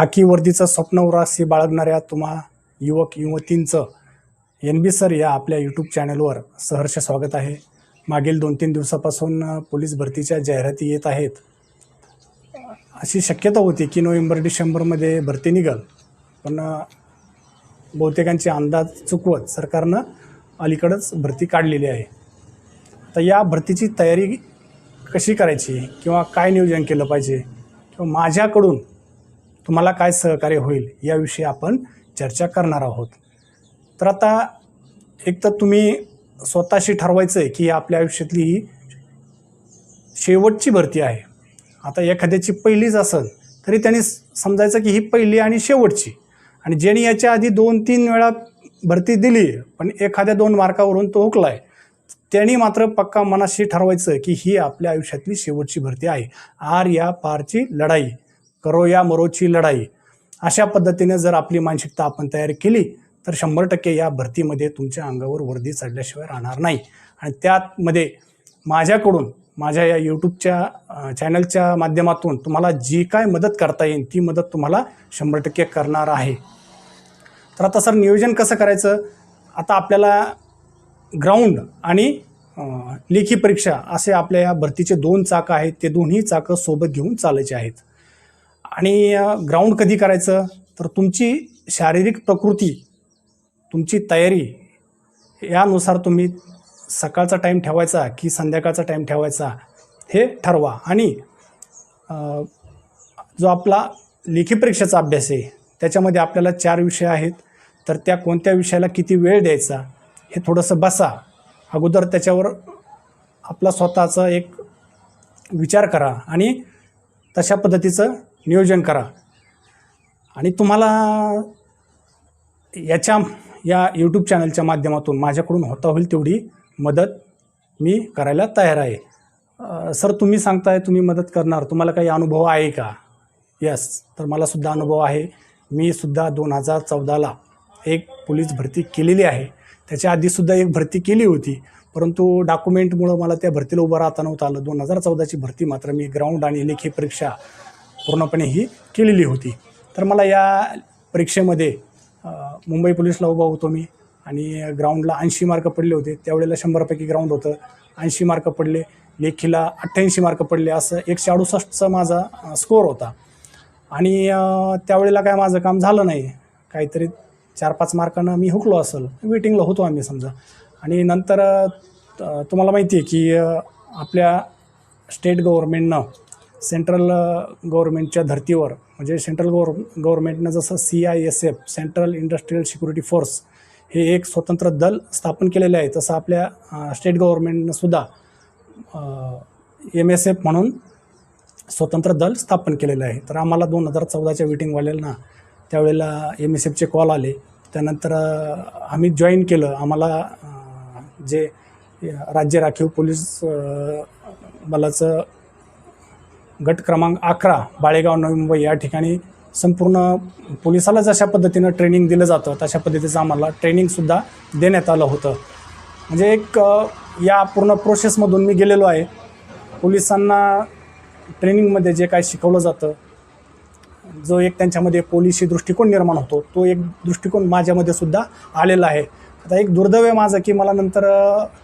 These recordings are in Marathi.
खाकी वर्दीचं स्वप्न उरासी बाळगणाऱ्या तुम्हा युवक युवतींचं एन बी सर या आपल्या यूट्यूब चॅनलवर सहर्ष स्वागत आहे. मागील दोन तीन दिवसापासून पोलीस भरतीच्या जाहिराती येत आहेत. अशी शक्यता होती की नोव्हेंबर डिसेंबरमध्ये भरती निघल पण बहुतेकांचे अंदाज चुकवत सरकारनं अलीकडंच भरती काढलेली आहे. तर या भरतीची तयारी कशी करायची किंवा काय नियोजन केलं पाहिजे किंवा माझ्याकडून तुम्हाला काय सहकार्य होईल याविषयी आपण चर्चा करणार आहोत. तर आता एक तर तुम्ही स्वतःशी ठरवायचं आहे की ही आपल्या आयुष्यातली ही शेवटची भरती आहे. आता एखाद्याची पहिलीच असेल तरी त्यांनी समजायचं की ही पहिली आणि शेवटची. आणि ज्याने याच्या आधी दोन तीन वेळा भरती दिली पण एखाद्या दोन मार्कावरून तो हुकला आहे त्यांनी मात्र पक्का मनाशी ठरवायचं की ही आपल्या आयुष्यातली शेवटची भरती आहे. आर या पारची लढाई. करो या मरोची लढाई. अशा पद्धतीने जर आपली मानसिकता आपण तयार केली तर शंभर टक्के या भरतीमध्ये तुमच्या अंगावर वर्दी चढल्याशिवाय राहणार नाही. आणि त्यामध्ये माझ्याकडून माझ्या या यूट्यूबच्या चॅनलच्या माध्यमातून तुम्हाला जी काय मदत करता येईल ती मदत तुम्हाला शंभर टक्के करणार आहे. तर आता सर नियोजन कसं करायचं? आता आपल्याला ग्राउंड आणि लेखी परीक्षा असे आपल्या या भरतीचे दोन चाकं आहेत ते दोन्ही चाकं सोबत घेऊन चालायचे आहेत. आणि ग्राउंड कधी करायचं? तर तुमची शारीरिक प्रकृती तुमची तयारी यानुसार तुम्ही सकाळचा टाईम ठेवायचा की संध्याकाळचा टाईम ठेवायचा हे ठरवा. आणि जो आपला लेखी परीक्षेचा अभ्यास आहे त्याच्यामध्ये आपल्याला चार विषय आहेत. तर त्या कोणत्या विषयाला किती वेळ द्यायचा हे थोडंसं बसा. अगोदर त्याच्यावर आपला स्वतःचा एक विचार करा आणि तशा पद्धतीचं नियोजन करा. आणि तुम्हाला याच्या या यूट्यूब चॅनलच्या माध्यमातून माझ्याकडून होता होईल तेवढी मदत मी करायला तयार आहे. सर तुम्ही सांगताय तुम्ही मदत करणार. तुम्हाला काही अनुभव आहे का? यस तर मलासुद्धा अनुभव आहे. मी सुद्धा दोन हजार चौदाला एक पोलीस भरती केलेली आहे. त्याच्या आधीसुद्धा एक भरती केली होती. परंतु डॉक्युमेंटमुळं मला त्या भरतीला उभं राहता नव्हतं आलं. दोन हजार चौदाची भरती मात्र मी ग्राउंड आणि लेखी परीक्षा पूर्णपणे ही केलेली होती. तर मला या परीक्षेमध्ये मुंबई पोलीसला उभा होतो मी आणि ग्राउंडला ऐंशी मार्क पडले होते. त्यावेळेला शंभरपैकी ग्राउंड होतं. ऐंशी मार्क पडले लेखीला अठ्ठ्याऐंशी मार्क पडले असं एकशे अडुसष्टचा माझा स्कोअर होता. आणि त्यावेळेला काय माझं काम झालं नाही. काहीतरी चार पाच मार्कानं मी हुकलो असेल. वेटिंगला होतो आम्ही समजा. आणि नंतर तुम्हाला माहिती आहे की आपल्या स्टेट गव्हर्मेंटनं सेंट्रल गव्हर्मेंटच्या धर्तीवर म्हणजे सेंट्रल गव्हर गव्हर्मेंटनं जसं C I S F central industrial security force हे एक स्वतंत्र दल स्थापन केलेले आहे. तसं आपल्या स्टेट गव्हर्मेंटनं सुद्धा एम एस एफ म्हणून स्वतंत्र दल स्थापन केलेलं आहे. तर आम्हाला दोन हजार चौदाच्या मिटिंगवाल्यांना त्यावेळेला एम एस एफचे कॉल आले. त्यानंतर आम्ही जॉईन केलं. आम्हाला जे राज्य राखीव पोलीस बलाचं गट क्रमांक अकरा बाळेगाव नवी मुंबई या ठिकाणी संपूर्ण पोलिसाला जशा पद्धतीनं ट्रेनिंग दिलं जातं तशा पद्धतीचं आम्हाला ट्रेनिंगसुद्धा देण्यात आलं होतं. म्हणजे एक या पूर्ण प्रोसेसमधून मी गेलेलो आहे. पोलिसांना ट्रेनिंगमध्ये जे काय शिकवलं जातं जो एक त्यांच्यामध्ये पोलिसी दृष्टिकोन निर्माण होतो तो एक दृष्टिकोन माझ्यामध्ये सुद्धा आलेला आहे. आता एक दुर्दैव आहे माझं की मला नंतर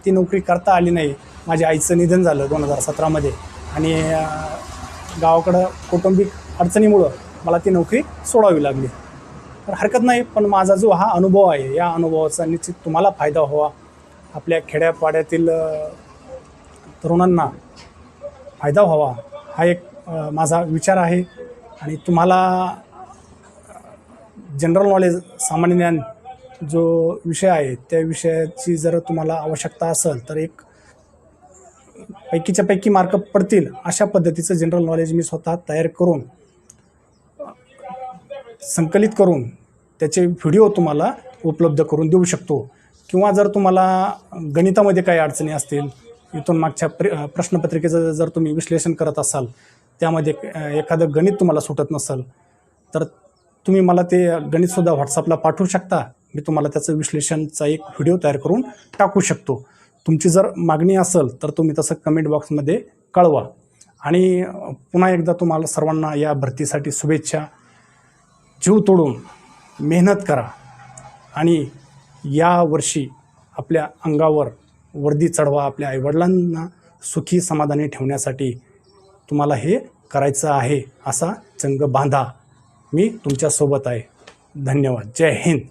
ती नोकरी करता आली नाही. माझ्या आईचं निधन झालं दोन हजार सतरामध्ये. आणि गावाकडं कौटुंबिक अडचणीमुळं मला ती नोकरी सोडावी लागली. तर हरकत नाही पण माझा जो हा अनुभव आहे या अनुभवाचा निश्चित तुम्हाला फायदा व्हावा. आपल्या खेड्यापाड्यातील तरुणांना फायदा व्हावा हा एक माझा विचार आहे. आणि तुम्हाला जनरल नॉलेज सामान्य ज्ञान जो विषय आहे त्या विषयाची जर तुम्हाला आवश्यकता असेल तर एक पैकीच्या पैकी मार्क पडतील अशा पद्धतीचं जनरल नॉलेज मी स्वतः तयार करून संकलित करून त्याचे व्हिडिओ तुम्हाला उपलब्ध करून देऊ शकतो. किंवा जर तुम्हाला गणितामध्ये काही अडचणी असतील इथून मागच्या प्र प्रश्नपत्रिकेचं जर तुम्ही विश्लेषण करत असाल त्यामध्ये एखादं गणित तुम्हाला सुटत नसेल तर तुम्ही मला ते गणितसुद्धा व्हॉट्सअपला पाठवू शकता. मी तुम्हाला त्याचं विश्लेषणचा एक व्हिडिओ तयार करून टाकू शकतो. तुमची जर मागणी असेल तर तुम्ही तसं कमेंट बॉक्समध्ये कळवा. आणि पुन्हा एकदा तुम्हाला सर्वांना या भरतीसाठी शुभेच्छा. जीव तोडून मेहनत करा. आणि या वर्षी आपल्या अंगावर वर्दी चढवा आपल्या आईवडिलांना सुखी समाधानी ठेवण्यासाठी तुम्हाला हे करायचं आहे असा चंग बांधा. मी तुमच्यासोबत आहे. धन्यवाद. जय हिंद.